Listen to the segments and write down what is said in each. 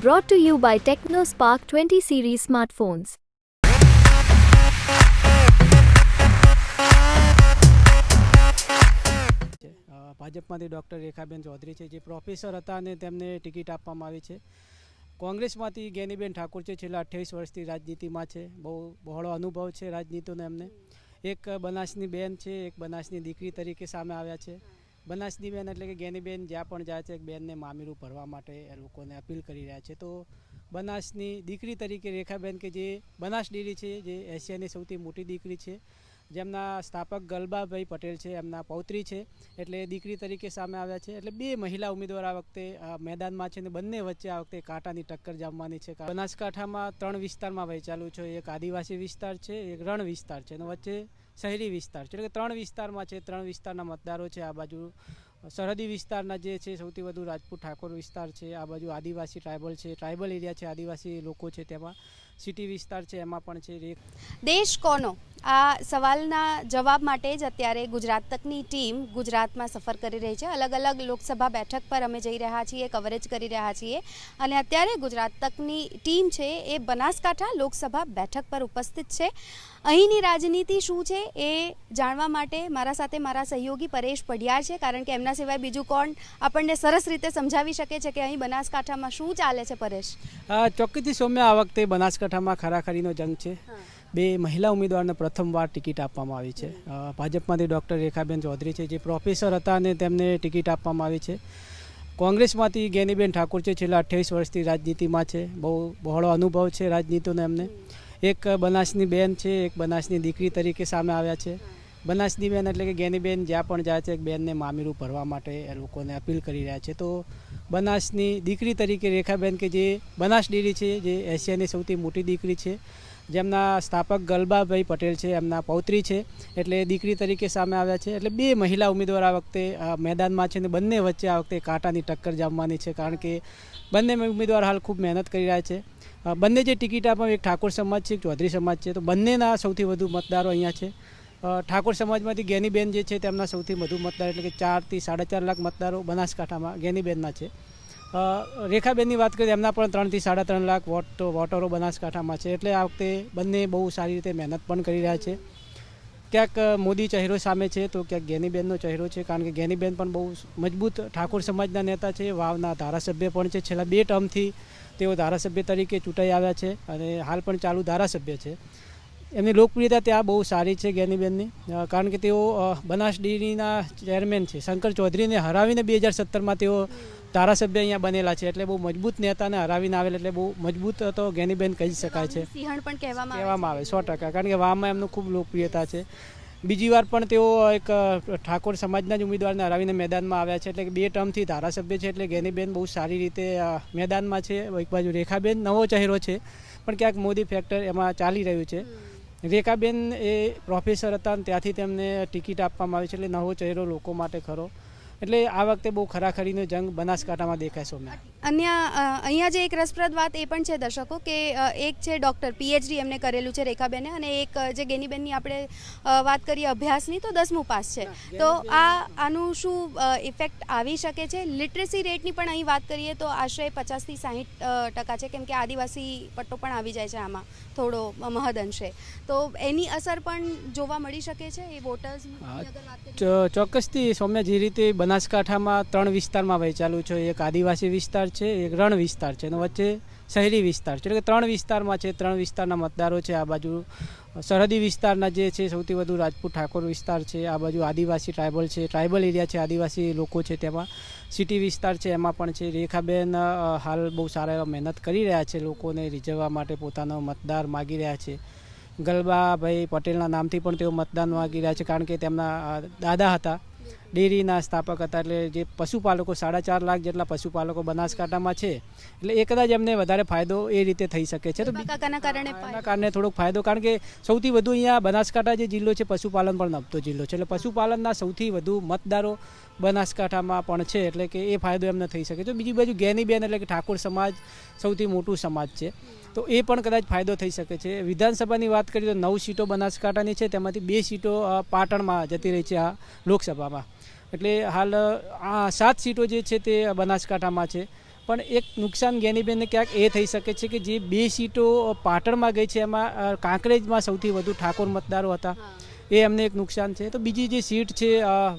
Brought to you by TechnoSpark 20 series smartphones. ભાજપમાંથી doctor Rekhaben Chaudhary છે, જે પ્રોફેસર હતા અને તેમને ટિકિટ આપવામાં આવી છે. કોંગ્રેસમાંથી જ્ઞાનીબેન ઠાકોર છે, છેલ્લા અઠ્યાવીસ વર્ષથી રાજનીતિમાં છે. બહુ બહોળો અનુભવ છે રાજનીતિનો એમને. એક બનાસની બેન છે, એક બનાસની દીકરી તરીકે સામે આવ્યા છે. બનાસની બેન એટલે કે ગેનીબેન જ્યાં પણ જાય છે બેનને મામીરું ભરવા માટે એ લોકોને અપીલ કરી રહ્યા છે. તો બનાસની દીકરી તરીકે રેખાબેન કે જે બનાસ ડેરી છે, જે એશિયાની સૌથી મોટી દીકરી છે, જેમના સ્થાપક ગલબાભાઈ પટેલ છે, એમના પૌત્રી છે, એટલે દીકરી તરીકે સામે આવ્યા છે. એટલે બે મહિલા ઉમેદવાર આ વખતે મેદાનમાં છે ને બંને વચ્ચે આ વખતે કાંટાની ટક્કર જમવાની છે. બનાસકાંઠામાં ત્રણ વિસ્તારમાં વહેંચાલું છે. એક આદિવાસી વિસ્તાર છે, એક રણ વિસ્તાર છે અને વચ્ચે શહેરી વિસ્તાર. એટલે કે ત્રણ વિસ્તારમાં છે, ત્રણ વિસ્તારના મતદારો છે, આ બાજુ સરહદી વિસ્તારના જે છે, સૌથી વધુ રાજપૂત ઠાકોર વિસ્તાર છે, આ બાજુ આદિવાસી ટ્રાઇબલ છે, ટ્રાઇબલ એરિયા છે, આદિવાસી લોકો છે, તેમાં સિટી વિસ્તાર છે, એમાં પણ છે દેશ કોનો? આ સવાલના જવાબ માટે જ અત્યારે ગુજરાત તકની ટીમ ગુજરાતમાં સફર કરી રહી છે. અલગ અલગ લોકસભા બેઠક પર અમે જઈ રહ્યા છીએ, કવરેજ કરી રહ્યા છીએ. અને અત્યારે ગુજરાત તકની ટીમ છે, એ બનાસકાંઠા લોકસભા બેઠક પર ઉપસ્થિત છે. અહીંની રાજનીતિ શું છે એ જાણવા માટે મારા સાથે મારા સહયોગી પરેશ પઢિયાર છે કારણ કે એમના સિવાય બીજું કોણ આપણને સરસ રીતે સમજાવી શકે છે કે અહીં બનાસકાંઠામાં શું ચાલે છે પરેશ? ચોક્કસથી સૌમ્ય આ વખતે બનાસકાંઠામાં ખરાખરીનો જંગ છે. બે મહિલા ઉમેદવારને પ્રથમવાર ટિકિટ આપવામાં આવી છે. ભાજપમાંથી ડૉક્ટર રેખાબેન ચૌધરી છે જે પ્રોફેસર હતા અને તેમને ટિકિટ આપવામાં આવી છે. કોંગ્રેસમાંથી ગેનીબેન ઠાકોર છે છેલ્લા અઠ્યાવીસ વર્ષથી રાજનીતિમાં છે. બહુ બહોળો અનુભવ છે રાજનીતિનો એમને. એક બનાસની બેન છે, એક બનાસની દીકરી તરીકે સામે આવ્યા છે. બનાસની બેન એટલે કે જ્ઞાનીબેન જ્યાં પણ જાય છે, એક બેનને મામીરું ભરવા માટે એ લોકોને અપીલ કરી રહ્યા છે. તો બનાસની દીકરી તરીકે રેખાબેન કે જે બનાસ ડેરી છે, જે એશિયાની સૌથી મોટી દીકરી છે, જેમના સ્થાપક ગલબાભાઈ પટેલ છે, એમના પૌત્રી છે, એટલે દીકરી તરીકે સામે આવ્યા છે. એટલે બે મહિલા ઉમેદવાર આ વખતે મેદાનમાં છે અને બંને વચ્ચે આ વખતે કાંટાની ટક્કર જમવાની છે, કારણ કે બંને ઉમેદવાર હાલ ખૂબ મહેનત કરી રહ્યા છે. બંને જે ટિકિટ આપવામાં એક ઠાકોર સમાજ છે, એક ચૌધરી સમાજ છે. તો બંનેના સૌથી વધુ મતદારો અહીંયા છે. ઠાકોર સમાજમાંથી ગેનીબેન જે છે તેમના સૌથી વધુ મતદાર એટલે કે ચારથી સાડા ચાર લાખ મતદારો બનાસકાંઠામાં ગેનીબેનના છે. રેખાબેનની વાત કરીએ એમના પણ ત્રણથી સાડા ત્રણ લાખ વોટ, વોટરો બનાસકાંઠામાં છે. એટલે આ વખતે બંને બહુ સારી રીતે મહેનત પણ કરી રહ્યા છે. ક્યાંક મોદી ચહેરો સામે છે તો ક્યાંક ગેનીબેનનો ચહેરો છે. કારણ કે ગેનીબેન પણ બહુ મજબૂત ઠાકોર સમાજના નેતા છે. વાવના ધારાસભ્ય પણ છે. છેલ્લા બે ટર્મથી તેઓ ધારાસભ્ય તરીકે ચૂંટાઈ આવ્યા છે અને હાલ પણ ચાલુ ધારાસભ્ય છે. એમની લોકપ્રિયતા ત્યાં બહુ સારી છે જ્ઞાનીબેનની કારણ કે તેઓ બનાસ ડેરીના ચેરમેન છે. શંકર ચૌધરીને હરાવીને બે હજાર સત્તરમાં તેઓ ધારાસભ્ય અહીંયા બનેલા છે. એટલે બહુ મજબૂત નેતાને હરાવીને આવેલ એટલે બહુ મજબૂત તો જ્ઞાનીબેન કહી શકાય છે. સિંહણ પણ કહેવામાં આવે સો ટકા. કારણ કે વામાં એમનું ખૂબ લોકપ્રિયતા છે. બીજી વાર પણ તેઓ એક ઠાકોર સમાજના જ ઉમેદવારને હરાવીને મેદાનમાં આવ્યા છે. એટલે બે ટર્મથી ધારાસભ્ય છે. એટલે ગેનીબેન બહુ સારી રીતે મેદાનમાં છે. એક બાજુ રેખાબેન નવો ચહેરો છે. પણ ક્યાંક મોદી ફેક્ટર એમાં ચાલી રહ્યું છે. રેખાબેન એ પ્રોફેસર હતા ત્યાંથી તેમને ટિકિટ આપવામાં આવી છે. એટલે નવો ચહેરો લોકો માટે ખરો. એટલે આ વખતે બહુ ખરાખરીનો જંગ બનાસકાંઠામાં દેખાય સોમનાથ અન્ય અ, અહીંયા જે એક રસપ્રદ વાત એ પણ છે દર્શકો કે એક છે ડૉક્ટર પીએચડી એમને કરેલું છે રેખાબેને અને એક જે ગેનીબેનની આપણે વાત કરીએ અભ્યાસની તો દસમું પાસ છે. તો આ આનું શું ઇફેક્ટ આવી શકે છે? લિટરેસી રેટની પણ અહીં વાત કરીએ તો આશરે પચાસથી સાહીઠ ટકા છે કેમ કે આદિવાસી પટ્ટો પણ આવી જાય છે આમાં થોડો મહદ અંશે. તો એની અસર પણ જોવા મળી શકે છે? એ ચો- ચોક્કસથી સૌમ્ય જે રીતે બનાસકાંઠામાં ત્રણ વિસ્તારમાં વહેંચાલું છે. એક આદિવાસી વિસ્તાર છે, એક રણ વિસ્તાર છે અને વચ્ચે શહેરી વિસ્તાર છે. એટલે કે ત્રણ વિસ્તારમાં છે, ત્રણ વિસ્તારના મતદારો છે. આ બાજુ સરહદી વિસ્તારના જે છે, સૌથી વધુ રાજપૂત ઠાકોર વિસ્તાર છે. આ બાજુ આદિવાસી ટ્રાઇબલ છે. ટ્રાઇબલ એરિયા છે, આદિવાસી લોકો છે તેમાં. સિટી વિસ્તાર છે, એમાં પણ છે. રેખાબેન હાલ બહુ સારા એવા મહેનત કરી રહ્યા છે લોકોને રીઝવવા માટે પોતાનો મતદાર માગી રહ્યા છે. ગલબાભાઈ પટેલના નામથી પણ તેઓ મતદાન માગી રહ્યા છે કારણ કે તેમના દાદા હતા. ડેરીના સ્થાપક હતા એટલે જે પશુપાલકો સાડા ચાર લાખ જેટલા પશુપાલકો બનાસકાંઠામાં છે. એટલે એ કદાચ એમને વધારે ફાયદો એ રીતે થઈ શકે છે. તો કાકાના કારણે થોડોક ફાયદો કારણ કે સૌથી વધુ અહીંયા બનાસકાંઠા જે જિલ્લો છે પશુપાલન પણ નભતો જિલ્લો છે. એટલે પશુપાલનના સૌથી વધુ મતદારો બનાસકાંઠામાં પણ છે, એટલે કે એ ફાયદો એમને થઈ શકે. છે બીજી બાજુ જ્ઞાનીબેન એટલે કે ઠાકોર સમાજ સૌથી મોટું સમાજ છે. તો એ પણ કદાચ ફાયદો થઈ શકે છે. વિધાનસભાની વાત કરીએ તો નવ સીટો બનાસકાંઠાની છે, તેમાંથી બે સીટો પાટણમાં જતી રહી છે આ લોકસભામાં. એટલે હાલ આ સાત સીટો જે છે તે બનાસકાંઠામાં છે. પણ એક નુકસાન જ્ઞાનીબેનને ક્યાંક એ થઈ શકે છે કે જે બે સીટો પાટણમાં ગઈ છે, એમાં કાંકરેજમાં સૌથી વધુ ઠાકોર મતદારો હતા. એ એમને એક નુકસાન છે. તો બીજી જે સીટ છે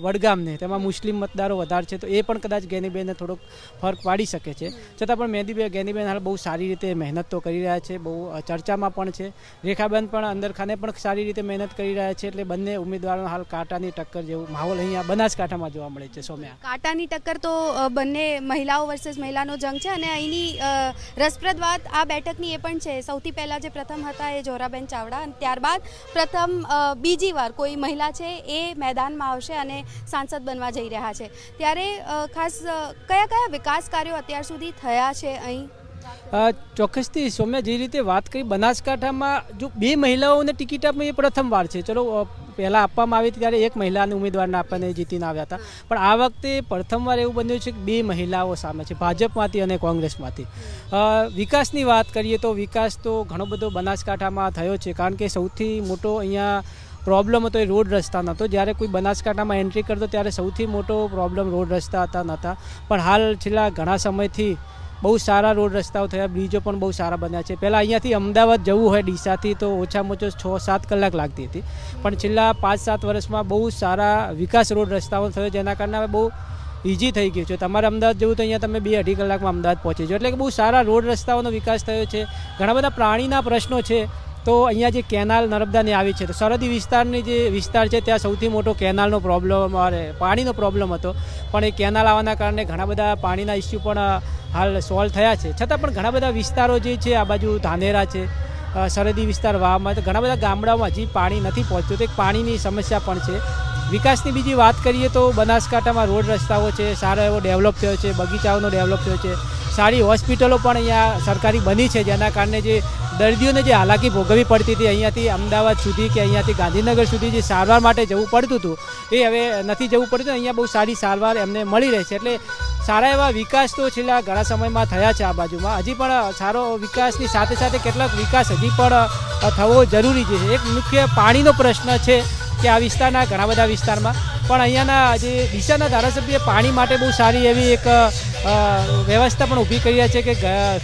વડગામને, તેમાં મુસ્લિમ મતદારો વધારે છે, તો એ પણ કદાચ જ્ઞાનીબેનને થોડોક ફરક પાડી શકે છે. છતાં પણ મહેંદીબેન ગેનીબેન હાલ બહુ સારી રીતે મહેનત તો કરી રહ્યા છે, બહુ ચર્ચામાં પણ છે. રેખાબેન પણ અંદર ખાને પણ સારી રીતે મહેનત કરી રહ્યા છે, એટલે બંને ઉમેદવારો હાલ કાંટાની ટક્કર જેવું માહોલ અહીંયા બનાસકાંઠામાં જોવા મળે છે, સોમ્યા. કાંટાની ટક્કર તો બંને મહિલાઓ વર્સેસ મહિલાનો જંગ છે અને અહીંની રસપ્રદ વાત આ બેઠકની એ પણ છે. સૌથી પહેલાં જે પ્રથમ હતા એ જોરાબેન ચાવડા અને ત્યારબાદ પ્રથમ બીજી બીજી વાર કોઈ મહિલા છે એ મેદાનમાં આવશે અને સાંસદ બનવા જઈ રહ્યા છે. ત્યારે ખાસ કયા કયા વિકાસ કાર્યો અત્યાર સુધી થયા છે અહીં? ચોક્કસથી સૌમ્યા, જે રીતે વાત કરી, બનાસકાંઠામાં જો બે મહિલાઓને ટિકિટ આપવી એ પ્રથમવાર છે. ચલો પહેલાં આપવામાં આવી ત્યારે એક મહિલાને ઉમેદવારને આપણને જીતીને આવ્યા હતા. પણ આ વખતે પ્રથમવાર એવું બન્યું છે કે બે મહિલાઓ સામે છે, ભાજપમાંથી અને કોંગ્રેસમાંથી. વિકાસની વાત કરીએ તો વિકાસ તો ઘણો બધો બનાસકાંઠામાં થયો છે, કારણ કે સૌથી મોટો અહીંયા પ્રોબ્લેમ હતો એ રોડ રસ્તા નહોતો. જ્યારે કોઈ બનાસકાંઠામાં એન્ટ્રી કરતો ત્યારે સૌથી મોટો પ્રોબ્લેમ રોડ રસ્તા હતા નહોતા. પણ હાલ છેલ્લા ઘણા સમયથી બહુ સારા રોડ રસ્તાઓ થયા. બ્રિજો પણ બહુ સારા બન્યા છે. પહેલાં અહીંયાથી અમદાવાદ જવું હોય ડીસાથી તો ઓછામાં ઓછો છ સાત કલાક લાગતી હતી. પણ છેલ્લા પાંચ સાત વર્ષમાં બહુ સારા વિકાસ રોડ રસ્તાઓ થયો, જેના કારણે હવે બહુ ઇઝી થઈ ગયું છે. તમારે અમદાવાદ જવું તો અહીંયા તમે બે અઢી કલાકમાં અમદાવાદ પહોંચી જાઓ. એટલે કે બહુ સારા રોડ રસ્તાઓનો વિકાસ થયો છે. ઘણા બધા પ્રાણીના પ્રશ્નો છે. તો અહીંયા જે કેનાલ નર્મદાની આવી છે, તો સરહદી વિસ્તારની જે વિસ્તાર છે, ત્યાં સૌથી મોટો કેનાલનો પ્રોબ્લેમ પાણીનો પ્રોબ્લેમ હતો. પણ એ કેનાલ આવવાના કારણે ઘણા બધા પાણીના ઇસ્યુ પણ હાલ સોલ્વ થયા છે. છતાં પણ ઘણા બધા વિસ્તારો જે છે, આ બાજુ ધાનેરા છે સરહદી વિસ્તાર વાવમાં તો ઘણા બધા ગામડાઓમાં હજી પાણી નથી પહોંચતું તો એક પાણીની સમસ્યા પણ છે. વિકાસની બીજી વાત કરીએ તો બનાસકાંઠામાં રોડ રસ્તાઓ છે, સારો એવો ડેવલપ થયો છે, બગીચાઓનો ડેવલપ થયો છે. સારી હોસ્પિટલો પણ અહીંયા સરકારી બની છે, જેના કારણે જે દર્દીઓને જે હાલાકી ભોગવવી પડતી હતી અહીંયાથી અમદાવાદ સુધી કે અહીંયાથી ગાંધીનગર સુધી જે સારવાર માટે જવું પડતું હતું, એ હવે નથી જવું પડતું. અહીંયા બહુ સારી સારવાર એમને મળી રહે છે. એટલે સારા એવા વિકાસ તો છેલ્લા ઘણા સમયમાં થયા છે આ બાજુમાં. હજી પણ સારો વિકાસની સાથે સાથે કેટલાક વિકાસ હજી પણ થવો જરૂરી છે. એક મુખ્ય પાણીનો પ્રશ્ન છે કે આ વિસ્તારના, ઘણા બધા વિસ્તારમાં પણ અહીંયાના જે ડીસાના ધારાસભ્ય પાણી માટે બહુ સારી એવી એક વ્યવસ્થા પણ ઊભી કરી છે કે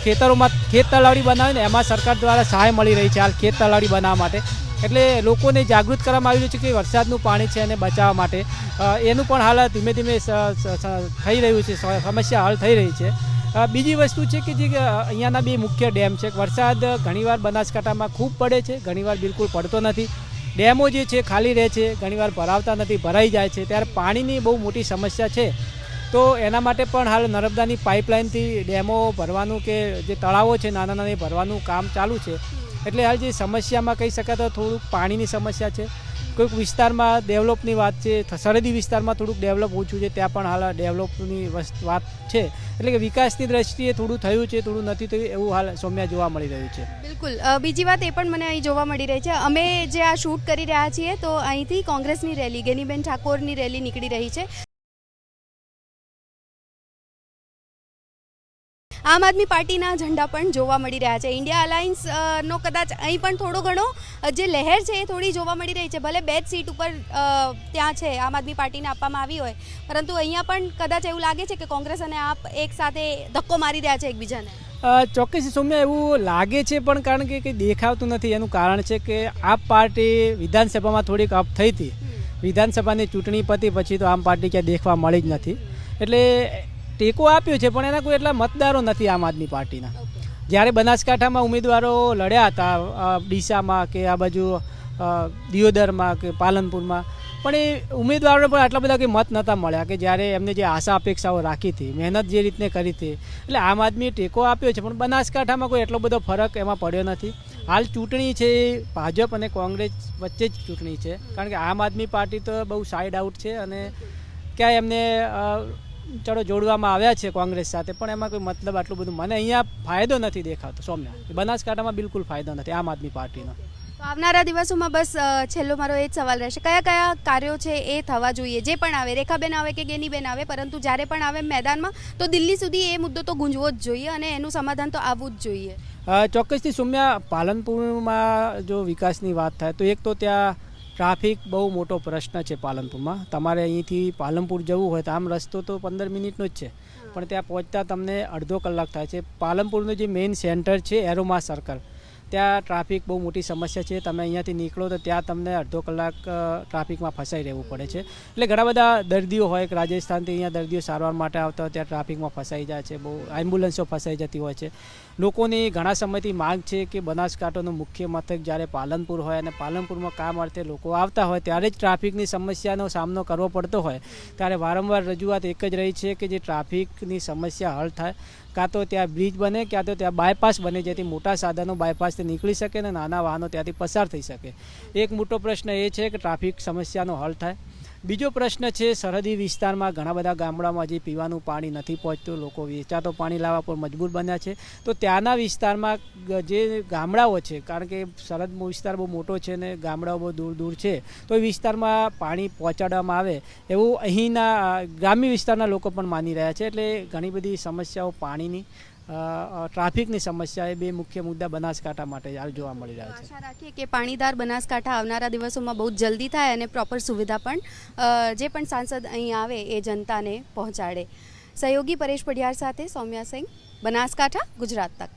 ખેતરોમાં ખેત તલાવડી બનાવીને એમાં સરકાર દ્વારા સહાય મળી રહી છે હાલ ખેત તલાવડી બનાવવા માટે. એટલે લોકોને જાગૃત કરવામાં આવી રહ્યું છે કે વરસાદનું પાણી છે એને બચાવવા માટે. એનું પણ હાલ ધીમે ધીમે થઈ રહ્યું છે સમસ્યા હલ થઈ રહી છે. બીજી વસ્તુ છે કે જે અહીંયાના બે મુખ્ય ડેમ છે. વરસાદ ઘણીવાર બનાસકાંઠામાં ખૂબ પડે છે, ઘણીવાર બિલકુલ પડતો નથી. ડેમો જે છે ખાલી રહે છે, ઘણીવાર ભરાવતા નથી, ભરાઈ જાય છે. ત્યારે પાણીની બહુ મોટી સમસ્યા છે. તો એના માટે પણ હાલ નર્મદાની પાઇપલાઇનથી ડેમો ભરવાનું કે જે તળાવો છે નાના નાના ભરવાનું કામ ચાલુ છે. એટલે હાલ જે સમસ્યામાં કહી શકાય તો થોડુંક પાણીની સમસ્યા છે. કોઈક વિસ્તારમાં ડેવલપની વાત છે સરહદી વિસ્તારમાં થોડુંક ડેવલપ ઓછું છે, ત્યાં પણ હાલ ડેવલપની વાત છે. એટલે કે વિકાસની દ્રષ્ટિએ થોડું થયું છે, થોડું નથી થયું, એવું હાલ સૌમ્યા જોવા મળી રહ્યું છે. બિલકુલ. બીજી વાત એ પણ મને અહીં જોવા મળી રહી છે. અમે જે આ શૂટ કરી રહ્યા છીએ, તો અહીંથી કોંગ્રેસની રેલી ગેનીબેન ઠાકોરની રેલી નીકળી રહી છે. આમ આદમી પાર્ટીના ઝંડા પણ જોવા મળી રહ્યા છે. ઇન્ડિયા અલાયન્સનો કદાચ અહીં પણ થોડો ઘણો જે લહેર છે એ થોડી જોવા મળી રહી છે. ભલે બે જ સીટ ઉપર ત્યાં છે આમ આદમી પાર્ટીને આપવામાં આવી હોય. પરંતુ અહીંયા પણ કદાચ એવું લાગે છે કે કોંગ્રેસ અને આપ એક સાથે ધક્કો મારી રહ્યા છે એકબીજાને? ચોક્કસ સૌમ્ય એવું લાગે છે પણ કારણ કે કંઈ દેખાતું નથી. એનું કારણ છે કે આપ પાર્ટી વિધાનસભામાં થોડીક અપ થઈ હતી. વિધાનસભાની ચૂંટણી પતી પછી તો આમ પાર્ટી ક્યાં દેખવા મળી જ નથી. એટલે ટેકો આપ્યો છે, પણ એના કોઈ એટલા મતદારો નથી આમ આદમી પાર્ટીના. જ્યારે બનાસકાંઠામાં ઉમેદવારો લડ્યા હતા ડીસામાં કે આ બાજુ દિયોદરમાં કે પાલનપુરમાં, પણ એ ઉમેદવારોને પણ આટલા બધા કંઈ મત નહોતા મળ્યા કે જ્યારે એમને જે આશા અપેક્ષાઓ રાખી હતી, મહેનત જે રીતને કરી હતી, એટલે આમ આદમીએ ટેકો આપ્યો છે, પણ બનાસકાંઠામાં કોઈ એટલો બધો ફરક એમાં પડ્યો નથી. હાલ ચૂંટણી છે એ ભાજપ અને કોંગ્રેસ વચ્ચે જ ચૂંટણી છે, કારણ કે આમ આદમી પાર્ટી તો બહુ સાઈડ આઉટ છે અને ક્યાંય એમને ચલો જોડવામાં આવ્યા છે કોંગ્રેસ સાથે પણ એમાં કોઈ મતલબ આટલું બધું મને અહીંયા ફાયદો નથી દેખાતો સૌમ્યા. બનાસકાંઠામાં બિલકુલ ફાયદો નથી આમ આદમી પાર્ટીનો. તો આવનારા દિવસોમાં બસ છેલ્લો મારો એ જ સવાલ રહેશે. કયા કયા કાર્યો છે એ થવા જોઈએ? જે પણ આવે રેખાબેન આવે કે ગેનીબેન આવે પરંતુ જ્યારે પણ આવે મેદાનમાં તો દિલ્હી સુધી એ મુદ્દો તો ગુંજવો જ જોઈએ અને એનું સમાધાન તો આવવું જ જોઈએ. ચોક્કસથી સૌમ્યા પાલનપુરમાં જો વિકાસની વાત થાય તો એક તો ત્યાં ટ્રાફિક બહુ મોટો પ્રશ્ન છે પાલનપુરમાં. તમારે અહીંથી પાલનપુર જવું હોય તો આમ રસ્તો તો પંદર મિનિટનો જ છે. પણ ત્યાં પહોંચતા તમને અડધો કલાક થાય છે. પાલનપુરનું જે મેઇન સેન્ટર છે એરોમા સર્કલ ત્યાં ટ્રાફિક બહુ મોટી સમસ્યા છે. તમે અહીંયાથી નીકળો તો ત્યાં તમને અડધો કલાક ટ્રાફિકમાં ફસાઈ રહેવું પડે છે. એટલે ઘણા બધા દર્દીઓ હોય કે રાજસ્થાનથી અહીંયા દર્દીઓ સારવાર માટે આવતા હોય, ત્યાં ટ્રાફિકમાં ફસાઈ જાય છે. બહુ એમ્બ્યુલન્સો ફસાઈ જતી હોય છે. લોકોની ઘણા સમયથી માંગ છે કે બનાસકાંઠાનું મુખ્ય મથક જ્યારે પાલનપુર હોય અને પાલનપુરમાં કામ અર્થે લોકો આવતા હોય, ત્યારે જ ટ્રાફિકની સમસ્યાનો સામનો કરવો પડતો હોય. ત્યારે વારંવાર રજૂઆત એક જ રહી છે કે જે ટ્રાફિકની સમસ્યા હલ થાય કાં તો ત્યાં બ્રિજ બને, ક્યાં તો ત્યાં બાયપાસ બને, જેથી મોટા સાધનો બાયપાસથી નીકળી શકે અને નાના વાહનો ત્યાંથી પસાર થઈ શકે. એક મોટો પ્રશ્ન એ છે કે ટ્રાફિક સમસ્યાનો હલ થાય. બીજો પ્રશ્ન છે, સરહદી વિસ્તારમાં ઘણા બધા ગામડામાં હજી પીવાનું પાણી નથી પહોંચતું, લોકો વેચાતો પાણી લાવવા પર મજબૂર બન્યા છે. તો ત્યાંના વિસ્તારમાં જે ગામડાઓ છે, કારણ કે સરહદ વિસ્તાર બહુ મોટો છે ને ગામડાઓ બહુ દૂર દૂર છે, તો એ વિસ્તારમાં પાણી પહોંચાડવામાં આવે એવું અહીંના ગ્રામ્ય વિસ્તારના લોકો પણ માની રહ્યા છે. એટલે ઘણી બધી સમસ્યાઓ પાણીની ટ્રાફિકની સમસ્યા એ બે મુખ્ય મુદ્દા બનાસકાંઠા માટે હાલ જોવા મળી રહ્યા છે. આશા રાખીએ કે પાણીદાર બનાસકાંઠા આવનારા દિવસોમાં બહુ જલ્દી થાય અને પ્રોપર સુવિધા પણ જે પણ સાંસદ અહીં આવે એ જનતાને પહોંચાડે. સહયોગી પરેશ પડિયાર સાથે સૌમ્યા સિંહ બનાસકાંઠા, ગુજરાત તક.